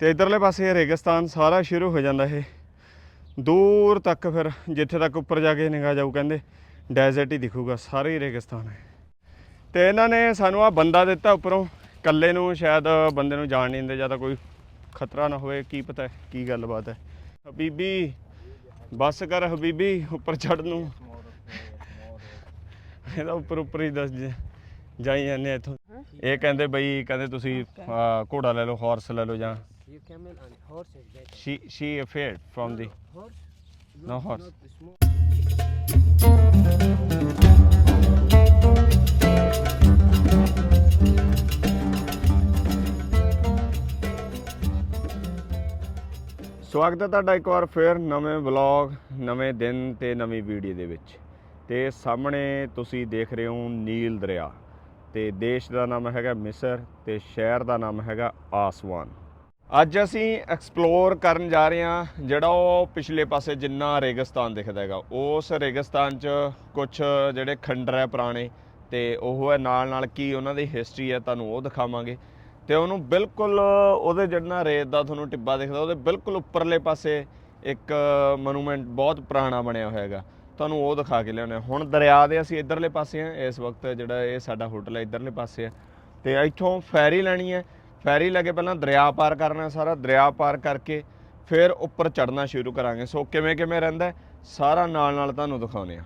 ਤੇ ਇਧਰਲੇ ਪਾਸੇ ਰੇਗਿਸਤਾਨ ਸਾਰਾ ਸ਼ੁਰੂ ਹੋ ਜਾਂਦਾ ਇਹ। ਦੂਰ ਤੱਕ ਫਿਰ ਜਿੱਥੇ ਤੱਕ ਉੱਪਰ ਜਾ ਕੇ ਨਿਗਾਹ ਜਾਊ ਕਹਿੰਦੇ ਡੈਜ਼ਰਟ ਹੀ ਦਿਖੂਗਾ ਸਾਰੇ ਹੀ ਰੇਗਿਸਤਾਨ ਹੈ। ਤੇ ਇਹਨਾਂ ਨੇ ਸਾਨੂੰ ਆ ਬੰਦਾ ਦਿੱਤਾ ਉੱਪਰੋਂ। ਕੱਲੇ ਨੂੰ ਸ਼ਾਇਦ ਬੰਦੇ ਨੂੰ ਜਾਣ ਨਹੀਂ ਦਿੰਦੇ ਜਾਂ ਤਾਂ ਕੋਈ ਖਤਰਾ ਨਾ ਹੋਵੇ ਕੀ ਪਤਾ ਕੀ ਗੱਲਬਾਤ ਹੈ। ਹਬੀਬੀ ਬੱਸ ਕਰ ਹਬੀਬੀ ਉੱਪਰ ਚੜ੍ਹਨ ਨੂੰ। ਇਹਦਾ ਉੱਪਰ ਉੱਪਰ ਹੀ ਦੱਸ ਜਾਈ ਜਾਂਦੇ ਇੱਥੋਂ। ਇਹ ਕਹਿੰਦੇ ਬਈ ਕਹਿੰਦੇ ਤੁਸੀਂ ਘੋੜਾ ਲੈ ਲਓ ਹਾਰਸ ਲੈ ਲਓ ਜਾਂ You camel and horse is better. she she afraid from the Horse? No horse. Not small. ਸਵਾਗਤ ਹੈ ਤੁਹਾਡਾ ਇੱਕ ਵਾਰ ਫੇਰ ਨਵੇਂ ਵਲੌਗ ਨਵੇਂ ਦਿਨ ਤੇ ਨਵੀਂ ਵੀਡੀਓ ਦੇ ਵਿੱਚ ਤੇ ਸਾਹਮਣੇ ਤੁਸੀਂ ਦੇਖ ਰਹੇ ਹੋ ਨੀਲ ਦਰਿਆ ਤੇ ਦੇਸ਼ ਦਾ ਨਾਮ ਹੈਗਾ ਮਿਸਰ ਤੇ ਸ਼ਹਿਰ ਦਾ ਨਾਮ ਹੈਗਾ ਆਸਵਾਨ ਅੱਜ ਅਸੀਂ ਐਕਸਪਲੋਰ ਕਰਨ ਜਾ ਰਹੇ ਹਾਂ ਜਿਹੜਾ ਉਹ ਪਿਛਲੇ ਪਾਸੇ ਜਿੰਨਾ ਰੇਗਿਸਤਾਨ ਦਿਖਦਾ ਹੈਗਾ, ਉਸ ਰੇਗਿਸਤਾਨ 'ਚ ਕੁਝ ਜਿਹੜੇ ਖੰਡਰ ਹੈ ਪੁਰਾਣੇ ਤੇ ਉਹ ਹੈ ਨਾਲ ਨਾਲ ਕੀ ਉਹਨਾਂ ਦੀ ਹਿਸਟਰੀ ਹੈ ਤੁਹਾਨੂੰ ਉਹ ਦਿਖਾਵਾਂਗੇ ਤੇ ਉਹਨੂੰ ਬਿਲਕੁਲ ਉਹਦੇ ਜਿਹੜਾ ਰੇਤ ਦਾ ਤੁਹਾਨੂੰ ਟਿੱਬਾ ਦਿਖਦਾ, ਉਹਦੇ ਬਿਲਕੁਲ ਉੱਪਰਲੇ ਪਾਸੇ ਇੱਕ ਮੋਨੂਮੈਂਟ ਬਹੁਤ ਪੁਰਾਣਾ ਬਣਿਆ ਹੋਇਆ ਹੈਗਾ, ਤੁਹਾਨੂੰ ਉਹ ਦਿਖਾ ਕੇ ਲਿਆਉਂਦੇ ਹਾਂ। ਹੁਣ ਦਰਿਆ ਦੇ ਅਸੀਂ ਇਧਰਲੇ ਪਾਸੇ ਆ ਇਸ ਵਕਤ ਜਿਹੜਾ ਇਹ ਸਾਡਾ ਹੋਟਲ ਹੈ, ਇਧਰਲੇ ਪਾਸੇ ਆ ਤੇ ਇੱਥੋਂ ਫੈਰੀ ਲੈਣੀ ਹੈ। ਫੈਰੀ ਲੈ ਕੇ ਪਹਿਲਾਂ ਦਰਿਆ ਪਾਰ ਕਰਨਾ ਸਾਰਾ ਦਰਿਆ ਪਾਰ ਕਰਕੇ ਫਿਰ ਉੱਪਰ ਚੜਨਾ ਸ਼ੁਰੂ ਕਰਾਂਗੇ। ਸੋ ਕਿਵੇਂ ਕਿਵੇਂ ਰਹਿੰਦਾ ਸਾਰਾ ਨਾਲ ਨਾਲ ਤੁਹਾਨੂੰ ਦਿਖਾਉਂਦੇ ਆ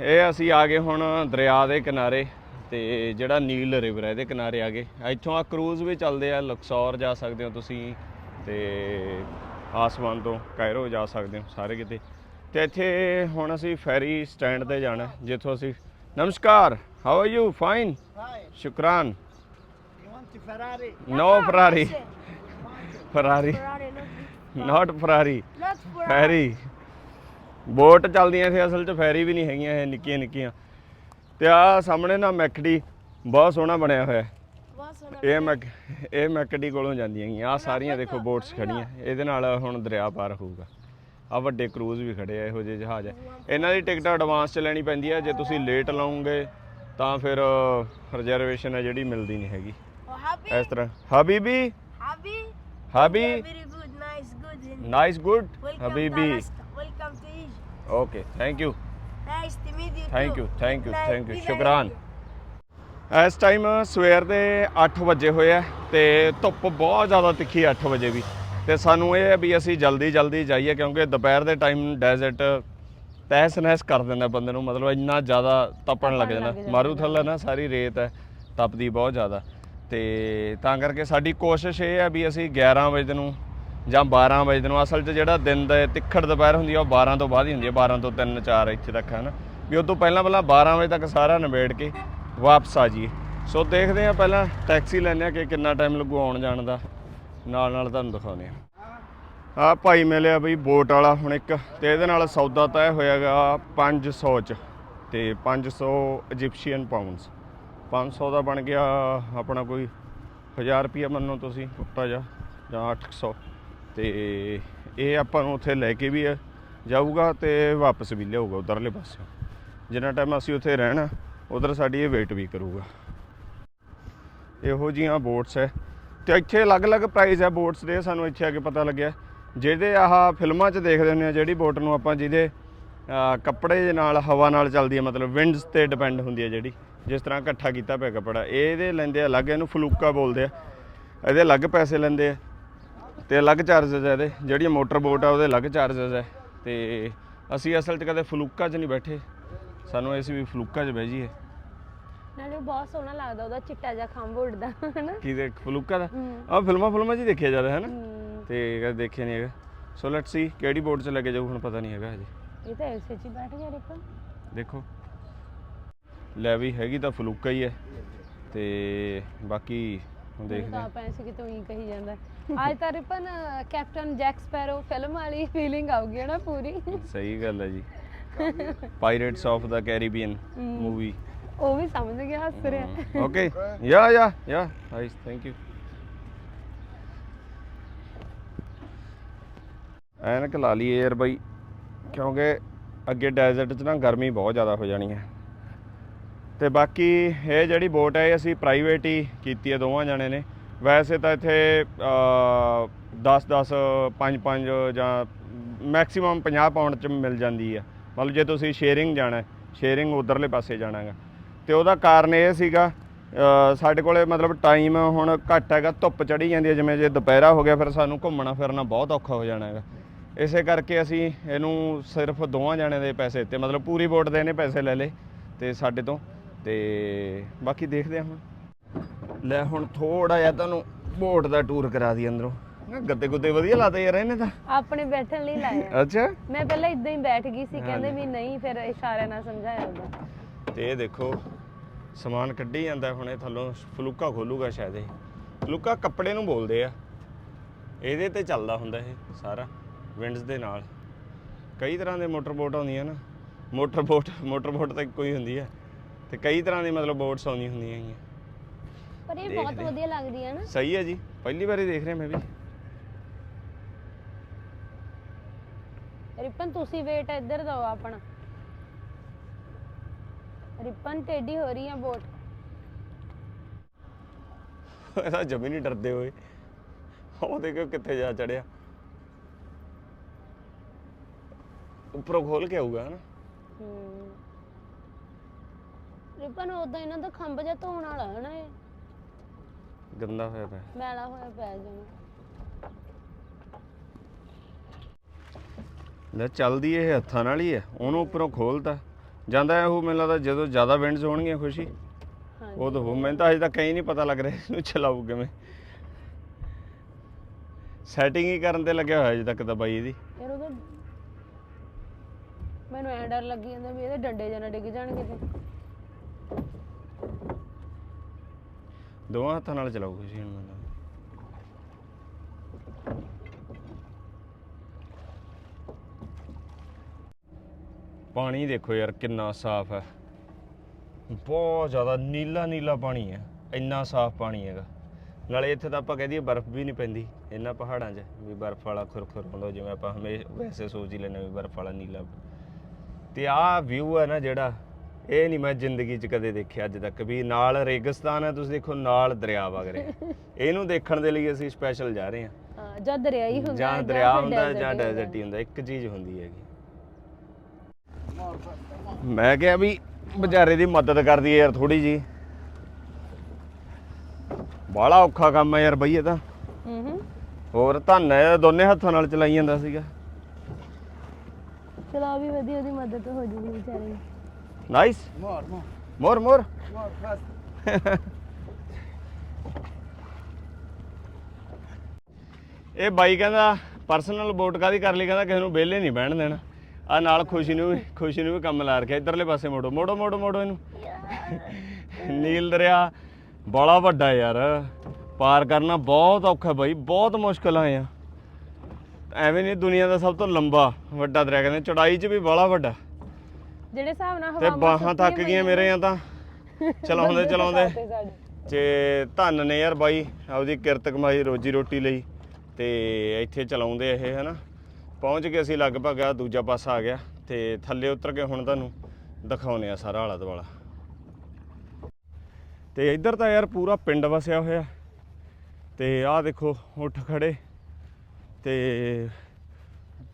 ਇਹ ਅਸੀਂ ਆ ਗਏ ਹੁਣ ਦਰਿਆ ਦੇ ਕਿਨਾਰੇ ਤੇ ਜਿਹੜਾ ਨੀਲ ਰਿਵਰ ਹੈ ਇਹਦੇ ਕਿਨਾਰੇ ਆ ਗਏ। ਇੱਥੋਂ ਆ ਕਰੂਜ਼ ਵੀ ਚੱਲਦੇ ਆ ਲਕਸੌਰ ਜਾ ਸਕਦੇ ਹੋ ਤੁਸੀਂ ਤੇ ਆਸਮਾਨ ਤੋਂ ਕਾਇਰੋ ਜਾ ਸਕਦੇ ਹੋ ਸਾਰੇ ਕਿਤੇ। ਤੇ ਇੱਥੇ ਹੁਣ ਅਸੀਂ ਫੈਰੀ ਸਟੈਂਡ ਤੇ ਜਾਣਾ ਜਿੱਥੋਂ ਅਸੀਂ ਨਮਸਕਾਰ ਹਾਊ ਆਰ ਯੂ ਫਾਈਨ. ਸ਼ੁਕਰਾਨ। Want the Ferrari? No Ferrari Ferrari Ferrari, not, not Ferrari not Ferrari. Ferry boat ਚੱਲਦੀਆਂ ਇੱਥੇ ਅਸਲ 'ਚ ਫੈਰੀ ਵੀ ਨਹੀਂ ਹੈਗੀਆਂ ਇਹ ਨਿੱਕੀਆਂ ਨਿੱਕੀਆਂ। ਤੇ ਆ ਸਾਹਮਣੇ ਨਾ ਮੈਕਡੀ ਬਹੁਤ ਸੋਹਣਾ ਬਣਿਆ ਹੋਇਆ। ਹੈ। ਇਹ ਮੈਕ ਇਹ ਮੈਕਡੀ ਕੋਲੋਂ ਜਾਂਦੀਆਂ ਹੈਗੀਆਂ ਆ ਸਾਰੀਆਂ ਦੇਖੋ ਬੋਟਸ ਖੜੀਆਂ। ਇਹਦੇ ਨਾਲ ਹੁਣ ਦਰਿਆ ਪਾਰ ਹੋਊਗਾ। ਆ ਵੱਡੇ ਕਰੂਜ਼ ਵੀ ਖੜੇ ਆ ਇਹੋ ਜਿਹੇ ਜਹਾਜ਼ ਹੈ ਇਹਨਾਂ ਦੀ ਟਿਕਟ ਐਡਵਾਂਸ 'ਚ ਲੈਣੀ ਪੈਂਦੀ ਹੈ ਜੇ ਤੁਸੀਂ ਲੇਟ ਲਾਉਂਗੇ ਤਾਂ ਫਿਰ ਰਿਜ਼ਰਵੇਸ਼ਨ ਹੈ ਜਿਹੜੀ ਮਿਲਦੀ ਨਹੀਂ ਹੈਗੀ? ਇਸ ਤਰ੍ਹਾਂ। ਹਬੀਬੀ Happy? ਹਬੀ Yeah, very good, nice, good. Nice good Welcome ਹਬੀਬੀ to Alaska. Welcome to Egypt. Okay thank you Nice to meet you thank. You thank you thank you ਸ਼ੁਕਰਾਨ. ਇਸ ਟਾਈਮ ਸਵੇਰ ਦੇ 8 ਵਜੇ ਹੋਏ ਆ ਤੇ ਧੁੱਪ ਬਹੁਤ ਜ਼ਿਆਦਾ ਤਿੱਖੀ 8 ਵਜੇ ਵੀ। ਤੇ ਸਾਨੂੰ ਇਹ ਹੈ ਵੀ ਅਸੀਂ ਜਲਦੀ ਜਲਦੀ ਜਾਈਏ ਕਿਉਂਕਿ ਦੁਪਹਿਰ ਦੇ ਟਾਈਮ ਡੈਜ਼ਰਟ ਤਹਿਸ ਨਹਿਸ ਕਰ ਦਿੰਦਾ ਬੰਦੇ ਨੂੰ। ਮਤਲਬ ਇੰਨਾ ਜ਼ਿਆਦਾ ਤਪਣ ਲੱਗ ਜਾਂਦਾ। ਮਾਰੂ ਥੱਲੇ ਨਾ ਸਾਰੀ ਰੇਤ ਹੈ ਤਪਦੀ ਬਹੁਤ ਜ਼ਿਆਦਾ। ਤੇ ਤਾਂ ਕਰਕੇ ਸਾਡੀ ਕੋਸ਼ਿਸ਼ ਇਹ ਹੈ ਵੀ ਅਸੀਂ 11 ਵਜੇ ਨੂੰ ਜਾਂ 12 ਵਜੇ ਨੂੰ, ਅਸਲ 'ਚ ਜਿਹੜਾ ਦਿਨ ਦਾ ਤਿੱਖੜ ਦੁਪਹਿਰ ਹੁੰਦੀ ਆ, ਉਹ 12 ਤੋਂ ਬਾਅਦ ਹੀ ਹੁੰਦੀ ਹੈ 12 ਤੋਂ 3 4 ਇੱਥੇ ਤੱਕ ਹੈ ਨਾ ਵੀ ਉਸ ਤੋਂ ਪਹਿਲਾਂ ਪਹਿਲਾਂ 12 ਵਜੇ ਤੱਕ ਸਾਰਾ ਨਿਬੇੜ ਕੇ ਵਾਪਸ ਆ ਜਾਈਏ। ਸੋ ਦੇਖਦੇ ਆ ਪਹਿਲਾਂ ਟੈਕਸੀ ਲੈਂਦੇ ਆ ਕਿ ਕਿੰਨਾ ਟਾਈਮ ਲੱਗੂ ਆਉਣ ਜਾਣ ਦਾ। ਨਾਲ ਨਾਲ ਤੁਹਾਨੂੰ ਦਿਖਾਉਂਦੇ ਆ ਆ ਭਾਈ ਮਿਲਿਆ ਬਈ ਬੋਟ ਵਾਲਾ ਹੁਣ ਇੱਕ, ਤੇ ਇਹਦੇ ਨਾਲ ਸੌਦਾ ਤੈਅ ਹੋਇਆਗਾ 500 ਚ, ਤੇ 500 ਇਜਿਪਸ਼ੀਅਨ ਪਾਉਂਡਸ 500 ਦਾ ਬਣ ਗਿਆ ਆਪਣਾ ਕੋਈ 1000 ਰੁਪਿਆ ਮੰਨੋ ਤੁਸੀਂ ਉੱਤਾ ਜਾ ਜਾਂ 800 ਤੇ ਇਹ ਆਪਾਂ ਨੂੰ ਉੱਥੇ ਲੈ ਕੇ ਵੀ ਜਾਊਗਾ ਤੇ ਵਾਪਸ ਵੀ ਲਿਆਊਗਾ ਉਧਰਲੇ ਪਾਸੇ ਜਿੰਨਾ ਟਾਈਮ ਅਸੀਂ ਉੱਥੇ ਰਹਿਣਾ, ਉਧਰ ਸਾਡੀ ਇਹ ਵੇਟ ਵੀ ਕਰੂਗਾ। ਇਹੋ ਜੀਆਂ ਬੋਟਸ ਹੈ ਤੇ ਇੱਥੇ ਅਲੱਗ-ਅਲੱਗ ਪ੍ਰਾਈਸ ਹੈ ਬੋਟਸ ਦੇ, ਸਾਨੂੰ ਇੱਥੇ ਆ ਕੇ ਪਤਾ ਲੱਗਿਆ। ਜਿਹਦੇ ਆਹ ਫਿਲਮਾਂ 'ਚ ਦੇਖਦੇ ਹੁੰਦੇ ਆ, ਜਿਹੜੀ ਬੋਟ ਨੂੰ ਆਪਾਂ ਜਿਹਦੇ ਕੱਪੜੇ ਦੇ ਨਾਲ, ਹਵਾ ਨਾਲ ਚੱਲਦੀ ਹੈ ਮਤਲਬ ਵਿੰਡਸ ਤੇ ਡਿਪੈਂਡ ਹੁੰਦੀ ਹੈ ਜਿਹੜੀ। ਜਿਸ ਤਰ੍ਹਾਂ ਇਕੱਠਾ ਕੀਤਾ ਪਿਆ ਕਪੜਾ ਇਹਦੇ ਲੈਂਦੇ ਅਲੱਗ ਇਹਨੂੰ ਫਲੂਕਾ ਬੋਲਦੇ ਆ। ਇਹਦੇ ਅਲੱਗ ਪੈਸੇ ਲੈਂਦੇ ਆ ਤੇ ਅਲੱਗ ਚਾਰजेस ਆ ਇਹਦੇ ਜਿਹੜੀ ਮੋਟਰ ਬੋਟ ਆ ਉਹਦੇ ਅਲੱਗ ਚਾਰजेस ਆ। ਤੇ ਅਸੀਂ ਅਸਲ 'ਚ ਕਦੇ ਫਲੂਕਾ 'ਚ ਨਹੀਂ ਬੈਠੇ ਸਾਨੂੰ ਐਸੀ ਵੀ ਫਲੂਕਾ 'ਚ ਬਹਿ ਜਾਈਏ। ਨਾਲੇ ਉਹ ਬਹੁਤ ਸੋਹਣਾ ਲੱਗਦਾ ਉਹਦਾ ਚਿੱਟਾ ਜਿਹਾ ਖੰਭ ਉੱਡਦਾ ਹਨਾ। ਕਿਹਦੇ ਫਲੂਕਾ ਦਾ? ਆ ਫਿਲਮਾਂ ਫਿਲਮਾਂ 'ਚ ਹੀ ਦੇਖਿਆ ਜਾਂਦਾ ਹੈ। ਨਾ ਤੇ ਕਦੇ ਦੇਖਿਆ ਨਹੀਂ ਹੈਗਾ। ਸੋ ਲੈਟਸ ਸੀ ਕਿਹੜੀ ਬੋਟ 'ਚ ਲੱਗੇ ਜਾਊ ਹੁਣ ਪਤਾ ਨਹੀਂ ਹੈਗਾ ਹਜੇ। ਇਹ ਤਾਂ ਐਸੇ ਚ ਹੀ ਬੈਠ ਗਿਆ ਰਿਪਨ ਦੇਖੋ। ਲੈ ਵੀ ਹੈਗੀ ਤਾਂ ਫਲੂਕਾ ਹੀ ਹੈ। ਤੇ ਬਾਕੀ ਹੁਣ ਦੇਖਦੇ ਤਾਂ ਹਾਂ। ਆਪ ਐਸੇ ਕਿਤੋਂ ਹੀ ਕਹੀ ਜਾਂਦਾ। ਅੱਜ ਤਾਂ Ripan captain Jack Sparrow film ਵਾਲੀ ਫੀਲਿੰਗ ਆਉਗੀ ਨਾ ਪੂਰੀ। ਸਹੀ ਗੱਲ ਹੈ ਜੀ। Pirates of the Caribbean. Movie ਉਹ ਵੀ ਸਮਝ ਗਿਆ ਹੱਸ ਰਿਹਾ। ਓਕੇ ਯਾ ਯਾ ਯਾ। ਨਾਈਸ ਥੈਂਕ ਯੂ ਐਨਕ ਲਾ ਲਈ ਏਅਰ ਬਾਈ। ਕਿਉਂਕਿ ਅੱਗੇ ਡੈਜ਼ਰਟ 'ਚ ਨਾ ਗਰਮੀ ਬਹੁਤ ਜ਼ਿਆਦਾ ਹੋ ਜਾਣੀ ਹੈ। ਤੇ ਬਾਕੀ ਇਹ ਜਿਹੜੀ ਬੋਟ ਹੈ, ਇਹ ਅਸੀਂ ਪ੍ਰਾਈਵੇਟ ਹੀ ਕੀਤੀ ਹੈ, ਦੋਵਾਂ ਜਣੇ ਨੇ। ਵੈਸੇ ਤਾਂ ਇੱਥੇ 10 10 5 5 ਜਾਂ ਮੈਕਸਿਮਮ 50 ਪਾਉਂਡ ਚ ਮਿਲ ਜਾਂਦੀ ਹੈ। ਮਤਲਬ ਜੇ ਤੁਸੀਂ ਸ਼ੇਅਰਿੰਗ ਜਾਣਾ ਸ਼ੇਅਰਿੰਗ ਉਧਰਲੇ ਪਾਸੇ ਜਾਣਾਗਾ। ਤੇ ਉਹਦਾ ਕਾਰਨ ਇਹ ਸੀਗਾ ਸਾਡੇ ਕੋਲੇ ਮਤਲਬ ਟਾਈਮ ਹੁਣ ਘੱਟ ਹੈਗਾ, ਧੁੱਪ ਚੜੀ ਜਾਂਦੀ ਹੈ, ਜਿਵੇਂ ਜੇ ਦੁਪਹਿਰਾ ਹੋ ਗਿਆ, ਫਿਰ ਸਾਨੂੰ ਘੁੰਮਣਾ ਫਿਰਨਾ ਬਹੁਤ ਔਖਾ ਹੋ ਜਾਣਾ ਹੈਗਾ। ਇਸੇ ਕਰਕੇ ਅਸੀਂ ਇਹਨੂੰ ਸਿਰਫ ਦੋਵਾਂ ਜਣੇ ਦੇ ਪੈਸੇ ਤੇ ਮਤਲਬ ਪੂਰੀ ਬੋਟ ਦੇ ਇਹਨੇ ਪੈਸੇ ਲੈ ਲਏ ਤੇ ਸਾਡੇ ਤੋਂ। ਤੇ ਬਾਕੀ ਦੇਖਦੇ ਹਾਂ ਹੁਣ। ਲੈ ਹੁਣ ਥੋੜਾ ਜਿਹਾ ਤੁਹਾਨੂੰ ਬੋਟ ਦਾ ਟੂਰ ਕਰਾ ਦੀ ਅੰਦਰੋਂ। ਨਾ ਗੱਦੇ ਗੁੱਦੇ ਵਧੀਆ ਲਾਤੇ ਯਾਰ ਇਹਨੇ ਤਾਂ। ਆਪਣੇ ਬੈਠਣ ਲਈ ਲਾਇਆ ਅੱਛਾ। ਮੈਂ ਪਹਿਲਾਂ ਇਦਾਂ ਹੀ ਬੈਠ ਗਈ ਸੀ ਕਹਿੰਦੇ ਵੀ ਨਹੀਂ ਫਿਰ ਇਸ਼ਾਰੇ ਨਾਲ ਸਮਝਾਇਆ ਉਹਦਾ ਤੇ ਇਹ ਦੇਖੋ ਸਮਾਨ ਕੱਢੀ ਜਾਂਦਾ ਹੁਣ ਇਹ ਥੱਲੋਂ ਫਲੂਕਾ ਖੋਲੂਗਾ ਸ਼ਾਇਦ ਇਹ। ਫਲੂਕਾ ਕੱਪੜੇ ਨੂੰ ਬੋਲਦੇ ਆ। ਇਹਦੇ ਤੇ ਚੱਲਦਾ ਹੁੰਦਾ ਇਹ ਸਾਰਾ ਵਿੰਡਸ ਦੇ ਨਾਲ। ਕਈ ਤਰ੍ਹਾਂ ਦੇ ਮੋਟਰ ਬੋਟ ਆਉਂਦੀਆਂ ਨਾ। ਮੋਟਰ ਬੋਟ ਮੋਟਰ ਬੋਟ ਤਾਂ ਹੀ ਹੁੰਦੀ ਹੈ ਤੇ ਕਈ ਤਰ੍ਹਾਂ ਦੀ ਮਤਲਬ ਬੋਟਸ ਆਉਂਦੀਆਂ ਹੁੰਦੀਆਂ ਹੈਗੀਆਂ। ਪਰ ਇਹ ਬਹੁਤ ਦੇਖਦੇ। ਵਧੀਆ ਲੱਗਦੀ ਹੈ ਨਾ। ਸਹੀ ਹੈ ਜੀ ਪਹਿਲੀ ਵਾਰੀ ਦੇਖ ਰਿਹਾ ਮੈਂ ਵੀ। ਰਿਪਨ ਤੁਸੀਂ ਵੇਟ ਇੱਧਰ ਦਿਓ ਆਪਣਾ। ਰਿਪਨ ਟੇਢੀ ਹੋ ਰਹੀ ਹੈ ਬੋਟ ਇਹਦਾ ਜਮੀ ਨਹੀਂ ਡਰਦੇ ਹੋਏ। ਉਹ ਦੇਖੋ ਕਿੱਥੇ ਜਾ ਚੜਿਆ। ਉੱਪਰੋਂ ਖੋਲ ਕੇ ਆਊਗਾ ਹਨਾ। ਹੂੰ। ਰਿਪਨ ਉਦਾਂ ਇਹਨਾਂ ਦਾ ਖੰਭ ਜਿਹਾ ਧੋਣ ਵਾਲਾ ਹੈ ਨਾ ਇਹ। ਗੰਦਾ ਹੋਇਆ ਪਿਆ। ਮੈਲਾ ਹੋਇਆ ਪਿਆ ਜਿਵੇਂ। ਲੈ ਚੱਲਦੀ ਇਹ ਹੱਥਾਂ ਨਾਲ ਹੀ ਹੈ ਉਹਨੂੰ ਉੱਪਰੋਂ ਖੋਲਤਾ। ਜਾਂਦਾ ਹੈ ਉਹ ਮੈਨੂੰ ਲੱਗਦਾ ਜਦੋਂ ਜ਼ਿਆਦਾ ਵਿੰਡਸ ਹੋਣਗੀਆਂ ਖੁਸ਼ੀ। ਹਾਂਜੀ ਉਹ ਤਾਂ ਹੋ ਮੈਨੂੰ ਤਾਂ ਅਜੇ ਤੱਕ ਕहीं ਨਹੀਂ ਪਤਾ ਲੱਗ ਰਿਹਾ ਇਹਨੂੰ ਚਲਾਊ ਕਿਵੇਂ। ਸੈਟਿੰਗ ਹੀ ਕਰਨ ਤੇ ਲੱਗਿਆ ਹੋਇਆ ਅਜੇ ਤੱਕ ਤਾਂ ਬਾਈ ਇਹਦੀ। ਯਾਰ ਉਹਦਾ ਮੈਨੂੰ ਐਂ ਡਰ ਲੱਗੀ ਜਾਂਦਾ ਵੀ ਇਹਦੇ ਡੰਡੇ ਜਨਾ ਡਿੱਗ ਜਾਣਗੇ ਤੇ ਦੋਵਾਂ ਹੱਥਾਂ ਨਾਲ ਚਲਾਊ ਖੁਸ਼ੀ ਹੁਣ ਮੈਨੂੰ ਪਾਣੀ ਦੇਖੋ ਯਾਰ ਕਿੰਨਾ ਸਾਫ਼ ਹੈ। ਬਹੁਤ ਜ਼ਿਆਦਾ ਨੀਲਾ ਨੀਲਾ ਪਾਣੀ ਹੈ, ਇੰਨਾ ਸਾਫ਼ ਪਾਣੀ ਹੈਗਾ। ਨਾਲੇ ਇੱਥੇ ਤਾਂ ਆਪਾਂ ਕਹਿ ਦਈਏ ਬਰਫ਼ ਵੀ ਨਹੀਂ ਪੈਂਦੀ, ਇਹਨਾਂ ਪਹਾੜਾਂ 'ਚ ਵੀ ਬਰਫ਼ ਵਾਲਾ ਖੁਰਖੁਰ ਹੁੰਦਾ, ਜਿਵੇਂ ਆਪਾਂ ਹਮੇਸ਼ਾ ਵੈਸੇ ਸੋਚ ਹੀ ਲੈਂਦੇ ਵੀ ਬਰਫ਼ ਵਾਲਾ ਨੀਲਾ। ਤੇ ਆਹ ਵਿਊ ਹੈ ਨਾ ਜਿਹੜਾ ਇਹ ਨਹੀਂ ਮੈਂ ਜ਼ਿੰਦਗੀ 'ਚ ਕਦੇ ਦੇਖਿਆ ਅੱਜ ਤੱਕ ਵੀ ਨਾਲ ਰੇਗਿਸਤਾਨ ਹੈ ਤੁਸੀਂ ਦੇਖੋ ਨਾਲ ਦਰਿਆ ਵਗ ਰਿਹਾ। ਇਹਨੂੰ ਦੇਖਣ ਦੇ ਲਈ ਅਸੀਂ ਸਪੈਸ਼ਲ ਜਾ ਰਹੇ ਹਾਂ। ਹਾਂ ਜਾਂ ਦਰਿਆ ਹੀ ਹੁੰਦਾ ਜਾਂ ਦਰਿਆ ਫਿਰ ਹੁੰਦਾ ਜਾਂ। ਡੈਜ਼ਰਟ ਹੀ ਹੁੰਦਾ ਇੱਕ ਚੀਜ਼ ਹੁੰਦੀ ਹੈਗੀ। ਮੈਂ ਕਿਹਾ ਵੀ ਵਿਚਾਰੇ ਦੀ ਮਦਦ ਕਰਦੀ ਯਾਰ ਥੋੜੀ ਜੀ ਬਾਹਲਾ ਔਖਾ ਕੰਮ ਹੈ ਯਾਰ ਬਈ ਇਹ ਤਾਂ। ਹੂੰ ਹੂੰ ਹੋਰ ਧੰਨ ਹੈ ਦੋਨੇ ਹੱਥਾਂ ਨਾਲ ਚਲਾਈ ਜਾਂਦਾ ਸੀਗਾ। ਚਲੋ ਵੀ ਵਧੀਆ ਉਹਦੀ ਮਦਦ ਹੋ ਜੂਗੀ ਵਿਚਾਰੇ ਦੀ। Nice More, more, more more more, fast. ਇਹ ਬਾਈ ਕਹਿੰਦਾ ਪਰਸਨਲ ਵੋਟ ਕਾਦੀ ਕਰ ਲਈ? ਕਹਿੰਦਾ ਕਿਸੇ ਨੂੰ ਵਿਹਲੇ ਨਹੀਂ ਬਹਿਣ ਦੇਣਾ। ਆ ਨਾਲ ਖੁਸ਼ੀ ਨੂੰ ਵੀ ਖੁਸ਼ੀ ਨੂੰ ਵੀ ਕੰਮ ਲਾ ਰੱਖਿਆ। ਇਧਰਲੇ ਪਾਸੇ ਮੋੜੋ। ਮੋੜੋ ਮੋੜੋ ਮੋੜੋ ਇਹਨੂੰ। ਨੀਲ ਦਰਿਆ ਬੜਾ ਵੱਡਾ ਯਾਰ। ਪਾਰ ਕਰਨਾ ਬਹੁਤ ਔਖਾ ਬਾਈ। ਬਹੁਤ ਮੁਸ਼ਕਲ ਆਇਆ ਐਵੇਂ ਨਹੀਂ ਦੁਨੀਆ ਦਾ ਸਭ ਤੋਂ ਲੰਬਾ ਵੱਡਾ ਦਰਿਆ ਕਹਿੰਦੇ। ਚੜਾਈ 'ਚ ਵੀ ਬੜਾ ਵੱਡਾ। ਜਿਹੜੇ ਹਿਸਾਬ ਨਾਲ ਤੇ ਬਾਹਾਂ ਥੱਕ ਗਈਆਂ ਮੇਰੇ ਆ ਤਾਂ। ਚਲਾਉਂਦੇ ਚਲਾਉਂਦੇ। ਤੇ ਧੰਨ ਨੇ ਯਾਰ ਬਾਈ ਆਪਦੀ ਕਿਰਤ ਕਮਾਈ ਰੋਜੀ ਰੋਟੀ ਲਈ। ਤੇ ਇੱਥੇ ਚਲਾਉਂਦੇ ਇਹ ਹਨਾ। ਪਹੁੰਚ ਕੇ ਅਸੀਂ ਲਗਭਗ ਆ ਦੂਜਾ ਪਾਸਾ ਆ ਗਿਆ। ਤੇ ਥੱਲੇ ਉਤਰ ਕੇ ਹੁਣ ਤੁਹਾਨੂੰ ਦਿਖਾਉਨੇ ਆ ਸਾਰਾ ਆਲਾ ਦੁਆਲਾ। ਤੇ ਇੱਧਰ ਤਾਂ ਯਾਰ ਪੂਰਾ ਪਿੰਡ ਵਸਿਆ ਹੋਇਆ। ਤੇ ਆਹ ਦੇਖੋ ਉੱਠ ਖੜੇ। ਤੇ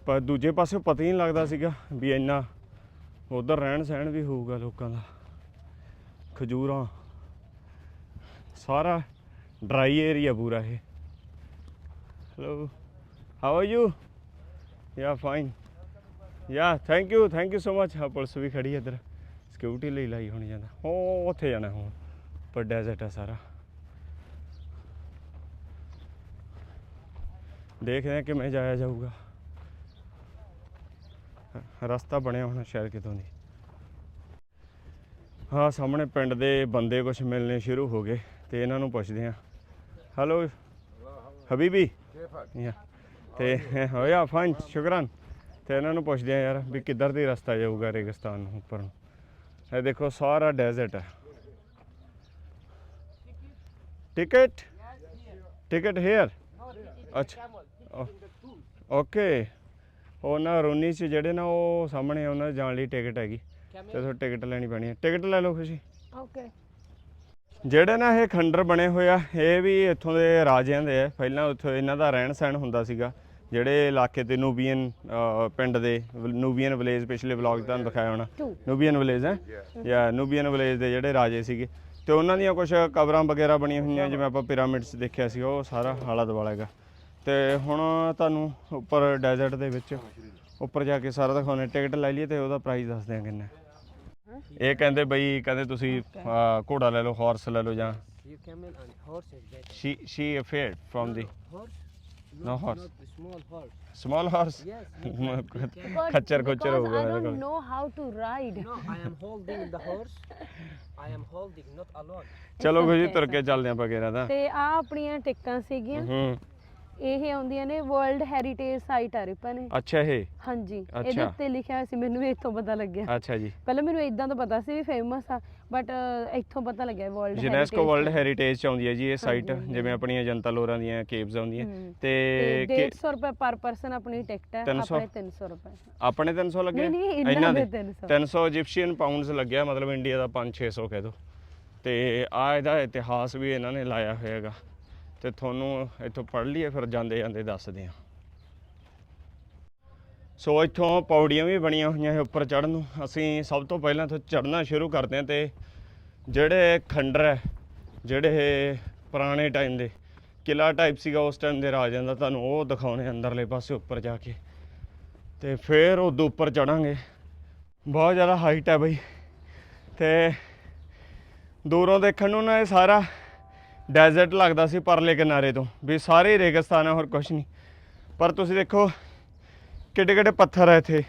ਪਰ ਦੂਜੇ ਪਾਸੇ ਪਤਾ ਹੀ ਨਹੀਂ ਲੱਗਦਾ ਸੀਗਾ ਵੀ ਇੰਨਾ ਉਧਰ ਰਹਿਣ ਸਹਿਣ ਵੀ ਹੋਊਗਾ ਲੋਕਾਂ ਦਾ। ਖਜੂਰਾਂ। ਸਾਰਾ ਡਰਾਈ ਏਰੀਆ ਪੂਰਾ ਇਹ। Hello how are you yeah fine yeah thank you thank you so much ਹਾਂ, ਪੁਲਿਸ ਵੀ ਖੜੀ ਇੱਧਰ। ਸਿਕਿਉਰਿਟੀ ਲਈ ਲਾਈ ਹੋਣੀ ਜਾਂਦਾ। ਉਹ ਉੱਥੇ ਜਾਣਾ ਹੁਣ। ਪਰ ਡੈਜ਼ਰਟ ਹੈ ਸਾਰਾ। ਦੇਖਦੇ ਹਾਂ ਕਿਵੇਂ ਜਾਇਆ ਜਾਊਗਾ। ਰਸਤਾ ਬਣਿਆ ਹੋਣਾ ਸ਼ਾਇਦ ਕਿਤੋਂ ਦੀ। ਹਾਂ ਸਾਹਮਣੇ ਪਿੰਡ ਦੇ ਬੰਦੇ ਕੁਝ ਮਿਲਨੇ ਸ਼ੁਰੂ ਹੋ ਗਏ ਤੇ ਇਹਨਾਂ ਨੂੰ ਪੁੱਛਦੇ ਆ ਹੈਲੋ ਹਬੀਬੀ ਤੇ ਹੋਇਆ ਫਾਈਨ ਸ਼ੁਕਰਾਨ। ਤੇ ਇਹਨਾਂ ਨੂੰ ਪੁੱਛਦੇ ਆ ਯਾਰ ਵੀ ਕਿੱਧਰ ਦੀ ਰਸਤਾ ਜਾਊਗਾ ਰੇਗਿਸਤਾਨ ਨੂੰ ਉੱਪਰ ਨੂੰ। ਇਹ ਦੇਖੋ ਸਾਰਾ ਡੈਜ਼ਰਟ ਹੈ। ਟਿਕਟ ਟਿਕਟ ਹੇਅਰ ਅੱਛਾ ਓਕੇ ਉਹ ਨਾ ਰੋਨੀ ਚ ਜਿਹੜੇ ਨਾ ਉਹ ਸਾਹਮਣੇ ਉਹਨਾਂ ਦੇ ਜਾਣ ਲਈ ਟਿਕਟ ਹੈਗੀ। ਤੇ ਤੁਹਾਨੂੰ ਟਿਕਟ ਲੈਣੀ ਪੈਣੀ ਹੈ। ਟਿਕਟ ਲੈ ਲਓ ਖੁਸ਼ੀ। ਓਕੇ। ਜਿਹੜੇ ਨਾ ਇਹ ਖੰਡਰ ਬਣੇ ਹੋਏ ਆ ਇਹ ਵੀ ਇੱਥੋਂ ਦੇ ਰਾਜਿਆਂ ਦੇ ਆ। ਪਹਿਲਾਂ ਉੱਥੋਂ ਇਹਨਾਂ ਦਾ ਰਹਿਣ ਸਹਿਣ ਹੁੰਦਾ ਸੀਗਾ। ਜਿਹੜੇ ਇਲਾਕੇ ਤੇ ਨੂਬੀਅਨ ਪਿੰਡ ਦੇ ਨੂਬੀਅਨ ਵਿਲੇਜ ਪਿਛਲੇ ਵਲੌਗ 'ਚ ਤੁਹਾਨੂੰ ਦਿਖਾਇਆ ਹੋਣਾ. ਨੂਬੀਅਨ ਵਿਲੇਜ ਹੈ? ਜਾਂ ਨੂਬੀਅਨ ਵਿਲੇਜ ਦੇ ਜਿਹੜੇ ਰਾਜੇ ਸੀਗੇ। ਤੇ ਉਹਨਾਂ ਦੀਆਂ ਕੁਝ ਕਬਰਾਂ ਵਗੈਰਾ ਬਣੀਆਂ ਹੋਈਆਂ ਜਿਵੇਂ ਆਪਾਂ ਪਿਰਾਮਿਡਸ ਦੇਖਿਆ ਸੀ ਉਹ ਸਾਰਾ ਆਲਾ ਦੁਆਲਾ ਹੈਗਾ। ਤੇ ਹੁਣ ਤੁਹਾਨੂੰ ਉੱਪਰ ਡੈਜ਼ਰਟ ਦੇ ਵਿੱਚ ਉੱਪਰ ਜਾ ਕੇ ਸਾਰਾ ਦਿਖਾਉਣੇ ਟਿਕਟ ਲੈ ਲਈਏ ਤੇ ਉਹਦਾ ਪ੍ਰਾਈਸ ਦੱਸ ਦਿਆਂ ਕਿੰਨਾ ਇਹ ਕਹਿੰਦੇ ਬਈ ਕਹਿੰਦੇ ਤੁਸੀਂ ਅਹ, ਘੋੜਾ ਲੈ ਲਓ ਹਾਰਸ ਲੈ ਲਓ ਜਾਂ You camel and horse is better. she she afraid from the Horse? No horse. Not the small horse. small horse Yes. But ਖੱਚਰ ਖੁੱਚਰ because ਹੋਊਗਾ I ਇਹਦੇ don't ਕੋਲ know how to ride. No, I am holding the horse. I am holding, not alone. ਚਲੋ ਜੀ okay, ਤੁਰ ਕੇ ਚੱਲਦੇ ਆਪਾਂ ਗੇਰਾ ਦਾ ਤੇ ਆ ਆਪਣੀਆਂ ਟਿੱਕਾਂ ਸੀਗੀਆਂ ਹੂੰ ਇਹ ਆਉਂਦੀਆਂ ਨੇ ਵਰਲਡ ਹੈਰੀਟੇਜ ਸਾਈਟ ਆ ਰਿਪਨ ਇਹ ਅੱਛਾ ਇਹ? ਹਾਂਜੀ ਇਹਦੇ ਅੱਛਾ। ਉੱਤੇ ਲਿਖਿਆ ਹੋਇਆ ਸੀ ਮੈਨੂੰ ਇੱਥੋਂ ਪਤਾ ਲੱਗਿਆ। ਅੱਛਾ ਜੀ। ਪਹਿਲਾਂ ਮੈਨੂੰ ਇਦਾਂ ਤਾਂ ਪਤਾ ਸੀ ਵੀ ਫੇਮਸ ਆ ਬਟ ਇੱਥੋਂ ਪਤਾ ਲੱਗਿਆ ਵਰਲਡ ਯੂਨੈਸਕੋ ਵਰਲਡ ਹੈਰੀਟੇਜ ਚ ਆਉਂਦੀ ਹੈ ਜੀ ਇਹ ਸਾਈਟ ਹਾਂਜੀ, ਜਿਵੇਂ ਆਪਣੀਆਂ ਜਨਤਾ ਲੋਰਾਂ ਦੀਆਂ ਕੇਵਸ ਆਉਂਦੀਆਂ। ਤੇ ਕਿ- 150 ਰੁਪਏ ਪਰ ਪਰਸਨ ਆਪਣੀ ਟਿਕਟ ਹੈ 300? ਆਪਣੇ 300 ਰੁਪਏ। ਆਪਣੇ 300 ਲੱਗੇ ਨਹੀਂ, ਨਹੀਂ, ਇਹਨਾਂ ਦੇ 300 300 ਇਜਿਪਸ਼ੀਅਨ ਪਾਉਂਡਸ ਲੱਗਿਆ ਮਤਲਬ ਇੰਡੀਆ ਦਾ 5-600 ਕਹਿ ਦੋ। ਤੇ ਆ ਇਹਦਾ ਇਤਿਹਾਸ ਵੀ ਇਹਨਾਂ ਨੇ ਲਾਇਆ ਹੋਇਆਗਾ ਤੇ ਤੁਹਾਨੂੰ ਇੱਥੋਂ ਪੜ੍ਹ ਲਈਏ, ਫਿਰ ਜਾਂਦੇ ਜਾਂਦੇ ਦੱਸਦੇ ਆ ਸੋ ਇੱਥੋਂ ਪੌੜੀਆਂ ਵੀ ਬਣੀਆਂ ਹੋਈਆਂ ਹੈ ਉੱਪਰ ਚੜ੍ਹਨ ਨੂੰ। ਅਸੀਂ ਸਭ ਤੋਂ ਪਹਿਲਾਂ ਤੋਂ ਚੜ੍ਹਨਾ ਸ਼ੁਰੂ ਕਰਦੇ ਹਾਂ ਤੇ ਜਿਹੜੇ ਖੰਡਰ ਹੈ, ਜਿਹੜੇ ਪੁਰਾਣੇ ਟਾਈਮ ਦੇ ਕਿਲਾ ਟਾਈਪ ਸੀਗਾ, ਉਸ ਟਾਈਮ ਦੇ ਰਾਜਿਆਂ ਦਾ ਤੁਹਾਨੂੰ ਉਹ ਦਿਖਾਉਣੇ ਅੰਦਰਲੇ ਪਾਸੇ ਉੱਪਰ ਜਾ ਕੇ। ਤੇ ਫਿਰ ਉਦੋਂ ਉੱਪਰ ਚੜਾਂਗੇ ਬਹੁਤ ਜ਼ਿਆਦਾ ਹਾਈਟ ਹੈ ਬਈ। ਤੇ ਦੂਰੋਂ ਦੇਖਣ ਨੂੰ ਨਾ ਇਹ ਸਾਰਾ ਡੈਜ਼ਰਟ ਲੱਗਦਾ ਸੀ ਪਰਲੇ ਕਿਨਾਰੇ ਤੋਂ, ਵੀ ਸਾਰੇ ਹੀ ਰੇਗਿਸਤਾਨ ਹੈ ਹੋਰ ਕੁਝ ਨਹੀਂ। ਪਰ ਤੁਸੀਂ ਦੇਖੋ, ਕਿੱਡੇ ਕਿੱਡੇ ਪੱਥਰ ਹੈ ਇੱਥੇ।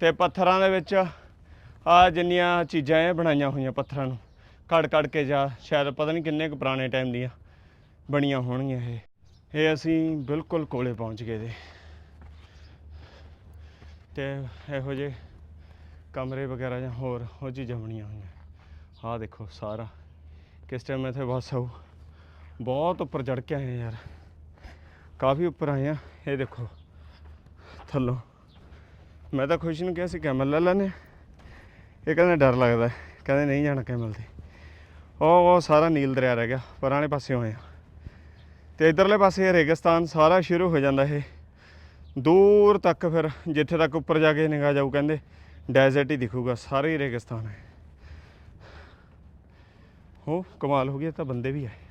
ਤੇ ਪੱਥਰਾਂ ਦੇ ਵਿੱਚ ਆ ਜਿੰਨੀਆਂ ਚੀਜ਼ਾਂ ਇਹ ਬਣਾਈਆਂ ਹੋਈਆਂ ਪੱਥਰਾਂ ਨੂੰ, ਕੱਢ ਕੱਢ ਕੇ ਜਾ ਸ਼ਾਇਦ ਪਤਾ ਨਹੀਂ ਕਿੰਨੇ ਕੁ ਪੁਰਾਣੇ ਟਾਈਮ ਦੀਆਂ ਬਣੀਆਂ ਹੋਣਗੀਆਂ ਇਹ। ਇਹ ਅਸੀਂ ਬਿਲਕੁਲ ਕੋਲੇ ਪਹੁੰਚ ਗਏ ਦੇ ਤੇ ਇਹੋ ਜਿਹੇ ਕਮਰੇ ਵਗੈਰਾ ਜਾਂ ਹੋਰ ਉਹ ਚੀਜ਼ਾਂ ਬਣੀਆਂ ਹੋਈਆਂ। ਆਹ ਦੇਖੋ ਸਾਰਾ, ਕਿਸ ਟਾਈਮ ਇੱਥੇ ਬੱਸ ਆਊ। ਬਹੁਤ ਉੱਪਰ ਚੜ ਕੇ ਆਏ ਯਾਰ। ਕਾਫੀ ਉੱਪਰ ਆਏ ਆ। ਇਹ ਦੇਖੋ, ਥੱਲੋਂ। ਮੈਂ ਤਾਂ ਖੁਸ਼ ਨੂੰ ਕਿਹਾ ਸੀ ਕੈਮਲ ਲੈ ਲੈਨੇ ਇਹ ਕਹਿੰਦੇ ਡਰ ਲੱਗਦਾ ਕਹਿੰਦੇ ਨਹੀਂ ਜਾਣਾ ਕੈਮਲ ਤੇ। ਉਹ ਉਹ ਸਾਰਾ ਨੀਲ ਦਰਿਆ ਰਹਿ ਗਿਆ। ਪਰਾਣੇ ਪਾਸੇ ਹੋਏ ਆ। ਤੇ ਇਧਰਲੇ ਪਾਸੇ ਰੇਗਿਸਤਾਨ ਸਾਰਾ ਸ਼ੁਰੂ ਹੋ ਜਾਂਦਾ ਇਹ। ਦੂਰ ਤੱਕ ਫਿਰ, ਜਿੱਥੇ ਤੱਕ ਉੱਪਰ ਜਾ ਕੇ ਨਿਗਾਹ ਜਾਊ ਕਹਿੰਦੇ ਡੈਜ਼ਰਟ ਹੀ ਦਿਖੂਗਾ। ਸਾਰੇ ਹੀ ਰੇਗਿਸਤਾਨ ਹੈ। ਹੋ ਕਮਾਲ ਹੋ ਗਿਆ ਤਾਂ ਬੰਦੇ ਵੀ ਆਏ।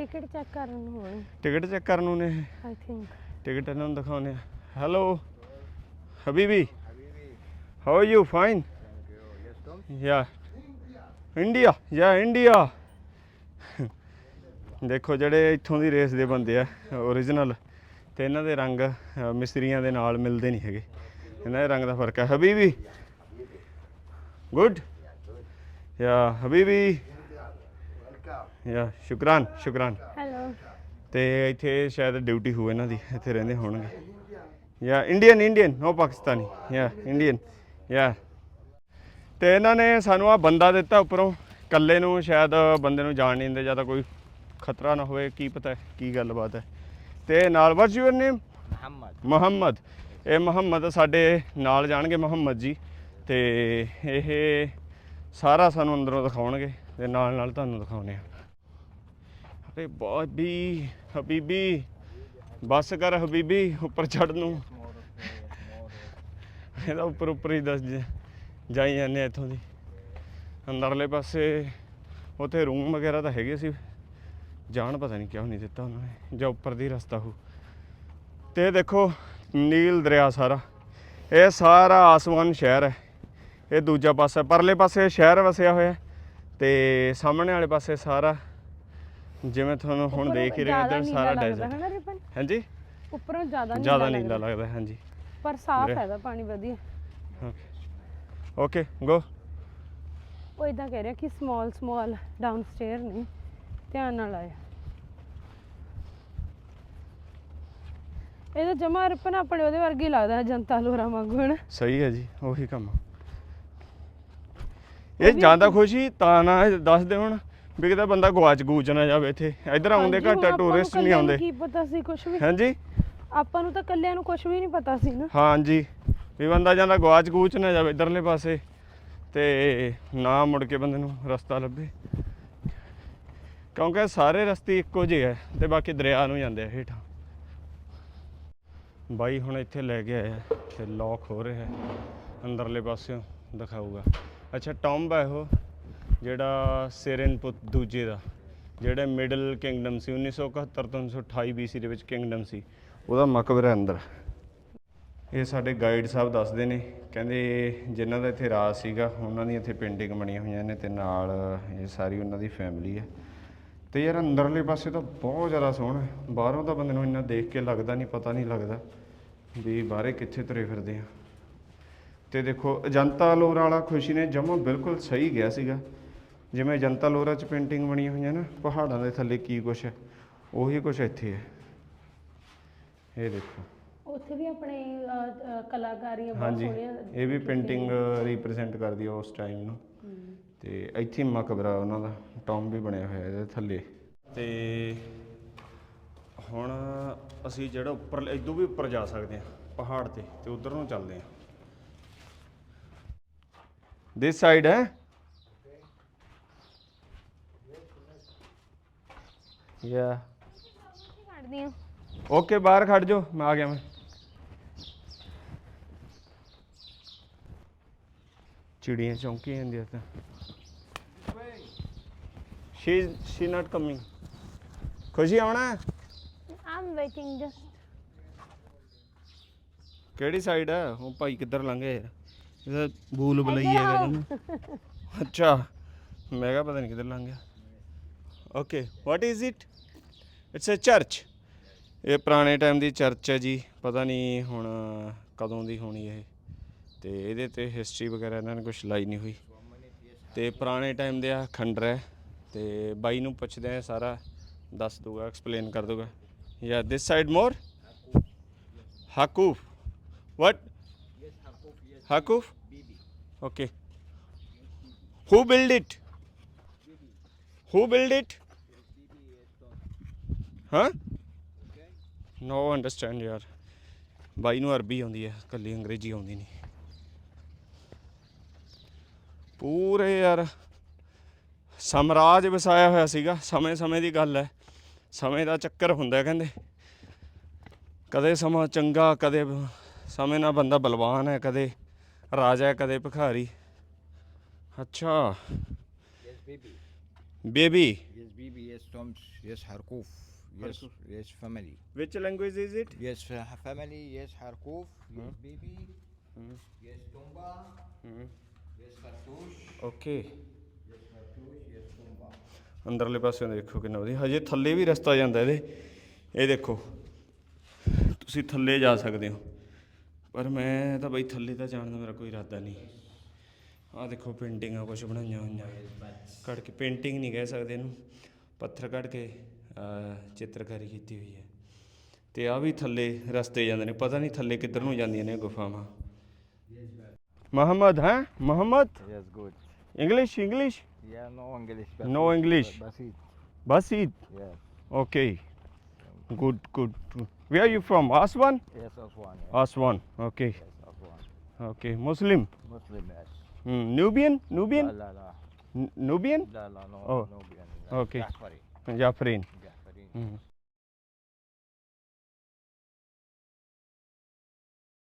ਟਿਕਟ ਚੈੱਕ ਕਰਨ ਨੂੰ ਹੋਣੀ ਟਿਕਟ ਚੈੱਕ ਕਰਨ ਨੂੰ ਨੇ ਆਈ ਥਿੰਕ ਟਿਕਟ ਇਹਨਾਂ ਨੂੰ ਦਿਖਾਉਣੇ ਆ। Hello ਹਬੀਬੀ how are you fine yeah India yeah India ਦੇਖੋ ਜਿਹੜੇ ਇੱਥੋਂ ਦੀ ਰੇਸ ਦੇ ਬੰਦੇ ਆ origignal ਤੇ ਇਹਨਾਂ ਦੇ ਰੰਗ ਅ, ਮਿਸਤਰੀਆਂ ਦੇ ਨਾਲ ਮਿਲਦੇ ਨਹੀਂ ਹੈਗੇ। ਇਹਨਾਂ ਦੇ ਰੰਗ ਦਾ ਫ਼ਰਕ ਹੈ। ਹਬੀਬੀ ਗੁੱਡ ਯਾ ਹਬੀਬੀ ਯਾ ਸ਼ੁਕਰਾਨ ਸ਼ੁਕਰਾਨ। ਹੈਲੋ ਤੇ ਇੱਥੇ ਸ਼ਾਇਦ ਡਿਊਟੀ ਹੋਵੇ ਇਹਨਾਂ ਦੀ ਇੱਥੇ ਰਹਿੰਦੇ ਹੋਣਗੇ। ਯਾ ਇੰਡੀਅਨ ਇੰਡੀਅਨ ਨੋ ਪਾਕਿਸਤਾਨੀ ਯਾ ਇੰਡੀਅਨ ਯਾ। ਤੇ ਇਹਨਾਂ ਨੇ ਸਾਨੂੰ ਆ ਬੰਦਾ ਦਿੱਤਾ ਉੱਪਰੋਂ। ਇਕੱਲੇ ਨੂੰ ਸ਼ਾਇਦ ਬੰਦੇ ਨੂੰ ਜਾਣ ਨਹੀਂ ਦਿੰਦੇ ਜਾਂ ਤਾਂ ਕੋਈ ਖਤਰਾ ਨਾ ਹੋਵੇ ਕੀ ਪਤਾ ਕੀ ਗੱਲਬਾਤ ਹੈ। ਤੇ ਨਾਲ what's your name Muhammad. Muhammad. ਇਹ ਮੁਹੰਮਦ ਸਾਡੇ ਨਾਲ ਜਾਣਗੇ ਮੁਹੰਮਦ ਜੀ। ਤੇ ਇਹ ਸਾਰਾ ਸਾਨੂੰ ਅੰਦਰੋਂ ਦਿਖਾਉਣਗੇ ਤੇ ਨਾਲ ਨਾਲ ਤੁਹਾਨੂੰ ਦਿਖਾਉਣੇ ਆ ਅਰੇ ਬਾਬੀ ਹਬੀਬੀ ਬੱਸ ਕਰ ਹਬੀਬੀ ਉੱਪਰ ਚੜ੍ਹਨ ਨੂੰ। ਇਹਦਾ ਉੱਪਰ ਉੱਪਰ ਹੀ ਦੱਸ ਜਾਈ ਜਾਂਦੇ ਆ ਇੱਥੋਂ ਦੀ। ਅੰਦਰਲੇ ਪਾਸੇ ਉੱਥੇ ਰੂਮ ਵਗੈਰਾ ਤਾਂ ਹੈਗੇ ਸੀ। ਜਾਣ ਪਤਾ ਨਹੀਂ ਕਿਉਂ ਨਹੀਂ ਦਿੱਤਾ ਉਹਨਾਂ ਨੇ, ਜਾਂ ਉੱਪਰ ਦੀ ਰਸਤਾ ਹੋ ਤੇ ਦੇਖੋ, ਨੀਲ ਦਰਿਆ ਸਾਰਾ। ਇਹ ਸਾਰਾ ਆਸਮਾਨ ਸ਼ਹਿਰ ਹੈ। ਇਹ ਦੂਜਾ ਪਾਸਾ, ਪਰਲੇ ਪਾਸੇ ਸ਼ਹਿਰ ਵਸਿਆ ਹੋਇਆ ਹੈ ਤੇ ਸਾਹਮਣੇ ਵਾਲੇ ਪਾਸੇ ਸਾਰਾ ਜਿਵੇਂ ਤੁਹਾਨੂੰ ਹੁਣ ਦੇਖ ਹੀ ਰਹੇ ਹੋ ਇੱਧਰ ਸਾਰਾ ਡੈਜ਼ਰਟ ਰਿਪਨ ਹਾਂਜੀ? ਉੱਪਰੋਂ ਜ਼ਿਆਦਾ ਨੀਲਾ ਜ਼ਿਆਦਾ ਲੱਗਦਾ। ਨੀਲਾ ਲੱਗਦਾ। ਹਾਂਜੀ। ਪਰ ਸਾਫ਼ ਵੀਰੇ। ਹੈ ਦਾ ਪਾਣੀ ਵਧੀਆ। ਓਕੇ ਗੋ ਉਹ ਇਦਾਂ ਕਹਿ ਰਿਹਾ ਕਿ ਸਮਾਲ ਸਮਾਲ ਡਾਊਨ ਸਟੇਅਰ ਨੇ। ਧਿਆਨ ਨਾਲ ਆਇਆ ਇਹ ਤਾਂ ਜਮਾ ਰਿਪਨ ਆਪਣੇ ਉਹਦੇ ਵਰਗੀ ਲੱਗਦਾ ਜਨਤਾ ਲੋਰਾ ਵਾਂਗੂ ਹਨ ਸਹੀ ਹੈ ਜੀ ਉਹੀ ਕੰਮ। ਇਹ ਜਾਂਦਾ ਖੁਸ਼ੀ ਤਾਂ ਨਾ ਦੱਸਦੇ ਹੁਣ। ਵੀ ਕਿਤੇ ਬੰਦਾ ਗਵਾਚ ਗੂਚ ਨਾ ਜਾਵੇ ਇੱਥੇ। ਇੱਧਰ ਆਉਂਦੇ ਘੱਟ ਟੂਰਿਸਟ ਨਹੀਂ ਆਉਂਦੇ। ਕੀ ਪਤਾ ਸੀ ਕੁਝ ਵੀ? ਹਾਂਜੀ। ਆਪਾਂ ਨੂੰ ਤਾਂ ਕੱਲਿਆਂ ਨੂੰ ਕੁਝ ਵੀ ਨਹੀਂ ਪਤਾ ਸੀ ਨਾ। ਹਾਂਜੀ। ਵੀ ਬੰਦਾ ਜਾਂਦਾ ਗਵਾਚ ਗੂਚ ਨਾ ਜਾਵੇ ਇਧਰਲੇ ਪਾਸੇ ਤੇ ਨਾ ਮੁੜ ਕੇ ਬੰਦੇ ਨੂੰ ਰਸਤਾ ਲੱਭੇ। ਕਿਉਂਕਿ ਸਾਰੇ ਰਸਤੇ ਇੱਕੋ ਜਿਹੇ ਆ ਤੇ ਬਾਕੀ ਦਰਿਆ ਨੂੰ ਜਾਂਦੇ ਆ ਹੇਠਾਂ। ਬਾਈ ਹੁਣ ਇੱਥੇ ਲੈ ਕੇ ਆਇਆ ਤੇ ਲੌਕ ਹੋ ਰਿਹਾ ਹੈ। ਅੰਦਰਲੇ ਪਾਸਿਓਂ ਦਿਖਾਊਗਾ। ਅੱਛਾ ਟੌਂਬ ਹੈ ਉਹ ਜਿਹੜਾ ਸਿਰਨਪੁਤ ਦੂਜੇ ਦਾ, ਜਿਹੜਾ ਮਿਡਲ ਕਿੰਗਡਮ ਸੀ 1971 ਤੋਂ 1928 BC ਦੇ ਵਿੱਚ ਕਿੰਗਡਮ ਸੀ, ਉਹਦਾ ਮਕਬਰਾ ਅੰਦਰ। ਇਹ ਸਾਡੇ ਗਾਈਡ ਸਾਹਿਬ ਦੱਸਦੇ ਨੇ, ਕਹਿੰਦੇ ਜਿਨ੍ਹਾਂ ਦਾ ਇੱਥੇ ਰਾਜ ਸੀਗਾ, ਉਹਨਾਂ ਦੀਆਂ ਇੱਥੇ ਪੇਂਟਿੰਗ ਬਣੀਆਂ ਹੋਈਆਂ ਨੇ ਤੇ ਨਾਲ ਇਹ ਸਾਰੀ ਉਹਨਾਂ ਦੀ ਫੈਮਿਲੀ ਹੈ। ਤੇ ਯਾਰ ਅੰਦਰਲੇ ਪਾਸੇ ਤਾਂ ਬਹੁਤ ਜ਼ਿਆਦਾ ਸੋਹਣਾ ਬਾਹਰੋਂ ਤਾਂ ਬੰਦੇ ਨੂੰ ਇੰਨਾ ਦੇਖ ਕੇ ਲੱਗਦਾ ਨਹੀਂ, ਪਤਾ ਨਹੀਂ ਲੱਗਦਾ ਵੀ ਬਾਹਰੇ ਕਿੱਥੇ ਤੁਰੇ ਫਿਰਦੇ ਆ। ਤੇ ਦੇਖੋ ਅਜੰਤਾ ਲੋਰਾ ਵਾਲਾ ਖੁਸ਼ੀ ਨੇ ਜਮਾ ਬਿਲਕੁਲ ਸਹੀ ਗਿਆ ਸੀਗਾ। ਜਿਵੇਂ ਅਜੰਤਾ ਲੋਰਾ ਚ ਪੇਂਟਿੰਗ ਬਣੀਆਂ ਹੋਈਆਂ ਨਾ ਪਹਾੜਾਂ ਦੇ ਥੱਲੇ ਕੀ ਕੁਛ ਹੈ ਉਹੀ ਕੁਛ ਇੱਥੇ ਹੈ। ਇਹ ਦੇਖੋ। ਉੱਥੇ ਵੀ ਆਪਣੇ ਅਹ, ਅਹ, ਕਲਾਕਾਰੀਆਂ ਬਹੁਤ ਹਾਂਜੀ ਸੋਹਣੀਆਂ ਇਹ ਵੀ ਪੇਂਟਿੰਗ ਰਿਪਰੈਜ਼ੈਂਟ ਕਰਦੀ ਹੈ ਉਸ ਟਾਈਮ ਨੂੰ। ਤੇ ਇੱਥੇ ਹੀ ਮਕਬਰਾ ਉਹਨਾਂ ਦਾ ਟੌਮ ਵੀ ਬਣਿਆ ਹੋਇਆ ਇਹਦੇ ਥੱਲੇ। ਤੇ ਹੁਣ ਅਸੀਂ ਜਿਹੜਾ ਉੱਪਰ ਇਦੋਂ ਵੀ ਉੱਪਰ ਜਾ ਸਕਦੇ ਹਾਂ ਪਹਾੜ ਤੇ ਤੇ ਉਧਰ ਨੂੰ ਚੱਲਦੇ ਹਾਂ। ਦਿਸ ਸਾਈਡ ਹੈ? ਯਾ। ਕੱਢਦੀ ਹਾਂ। ਓਕੇ ਬਾਹਰ ਖੜ ਜਾਓ। ਮੈਂ ਆ ਗਿਆ ਮੈਂ। ਚਿੜੀਆਂ ਚੌਂਕੀ ਜਾਂਦੀਆਂ ਤਾਂ। ਸ਼ੀ ਸ਼ੀ ਨਾਟ ਕਮਿੰਗ ਖੁਸ਼ੀ ਆਉਣਾ ਹੈ? ਆਮ ਵੇਟਿੰਗ ਜਸਟ ਕਿਹੜੀ ਸਾਈਡ ਹੈ ਉਹ ਭਾਈ ਕਿੱਧਰ ਲੰਘੇ ਯਾਰ ਇਹਦਾ ਬੂਲ ਬਲਈ ਹੈਗਾ ਇਹਨੂੰ। ਅੱਛਾ। ਮੈਂ ਕਿਹਾ ਪਤਾ ਨਹੀਂ ਕਿੱਧਰ ਲੰਘ ਗਿਆ। Okay what is it it's a church ਇਹ ਪੁਰਾਣੇ ਟਾਈਮ ਦੀ ਚਰਚ ਹੈ ਜੀ। ਪਤਾ ਨਹੀਂ ਹੁਣ ਕਦੋਂ ਦੀ ਹੋਣੀ ਇਹ। ਤੇ ਇਹਦੇ ਤੇ ਹਿਸਟਰੀ ਵਗੈਰਾ ਇਹਨਾਂ ਨੇ ਕੁਝ ਲਾਈ ਨਹੀਂ ਹੋਈ। ਤੇ ਪੁਰਾਣੇ ਟਾਈਮ ਦੇ ਆ ਖੰਡਰ ਹੈ। ਤੇ ਬਾਈ ਨੂੰ ਪੁੱਛਦੇ ਆ ਸਾਰਾ। ਦੱਸ ਦੂਗਾ ਐਕਸਪਲੇਨ ਕਰ ਦੂਗਾ yeah this side more Hakuf what? Hakuf okay who build it who build it huh no understand ਯਾਰ ਬਾਈ ਨੂੰ ਅਰਬੀ ਆਉਂਦੀ ਹੈ ਕੱਲੀ ਅੰਗਰੇਜ਼ੀ ਆਉਂਦੀ ਨਹੀਂ ਪੂਰੇ ਯਾਰ ਸਮਰਾਜ ਵਸਾਇਆ ਹੋਇਆ ਸੀਗਾ ਸਮੇਂ ਸਮੇਂ ਦੀ ਗੱਲ ਹੈ ਸਮੇਂ ਦਾ ਚੱਕਰ ਹੁੰਦਾ ਕਹਿੰਦੇ ਕਦੇ ਸਮਾਂ ਚੰਗਾ ਕਦੇ ਸਮੇਂ ਨਾਲ ਬੰਦਾ ਬਲਵਾਨ ਹੈ ਕਦੇ ਰਾਜਾ ਹੈ ਕਦੇ ਭਿਖਾਰੀ ਅੱਛਾ Yes, baby. Baby Yes, baby. Yes, Toms. Yes, Harkov. Yes, yes, family. Which language is it Yes, fa- family. Yes, Harkov. Yes, baby. Yes, Tomba. Yes, Kartush. Okay Yes, Tomba. ਅੰਦਰਲੇ ਪਾਸੇ ਦੇਖੋ ਕਿੰਨਾ ਵਧੀਆ ਹਜੇ ਥੱਲੇ ਵੀ ਰਸਤਾ ਜਾਂਦਾ ਇਹਦੇ ਇਹ ਦੇਖੋ ਤੁਸੀਂ ਥੱਲੇ ਜਾ ਸਕਦੇ ਹੋ ਪਰ ਮੈਂ ਤਾਂ ਬਈ ਥੱਲੇ ਤਾਂ ਜਾਣ ਦਾ ਮੇਰਾ ਕੋਈ ਇਰਾਦਾ ਨਹੀਂ ਆਹ ਦੇਖੋ ਪੇਂਟਿੰਗਾਂ ਕੁਝ ਬਣਾਈਆਂ ਹੋਈਆਂ ਕੱਢ ਕੇ ਪੇਂਟਿੰਗ ਨਹੀਂ ਕਹਿ ਸਕਦੇ ਇਹਨੂੰ ਪੱਥਰ ਕੱਢ ਕੇ ਚਿੱਤਰਕਾਰੀ ਕੀਤੀ ਹੋਈ ਹੈ ਤੇ ਆ ਵੀ ਥੱਲੇ ਰਸਤੇ ਜਾਂਦੇ ਨੇ ਪਤਾ ਨਹੀਂ ਥੱਲੇ ਕਿੱਧਰ ਨੂੰ ਜਾਂਦੀਆਂ ਨੇ ਗੁਫਾਵਾਂ ਮੁਹੰਮਦ ਹੈ Muhammad Yes, good. English English Yeah, no English. No English. Basit. ਬਸ ਹੀ Yes. Okay. Good, good. Where are you from? Aswan? Yes, Aswan. Yes. Aswan. Okay. Yes, Aswan. Okay. Muslim. Muslim. Yes. Hmm. Nubian? Nubian? La la la. Mm-hmm.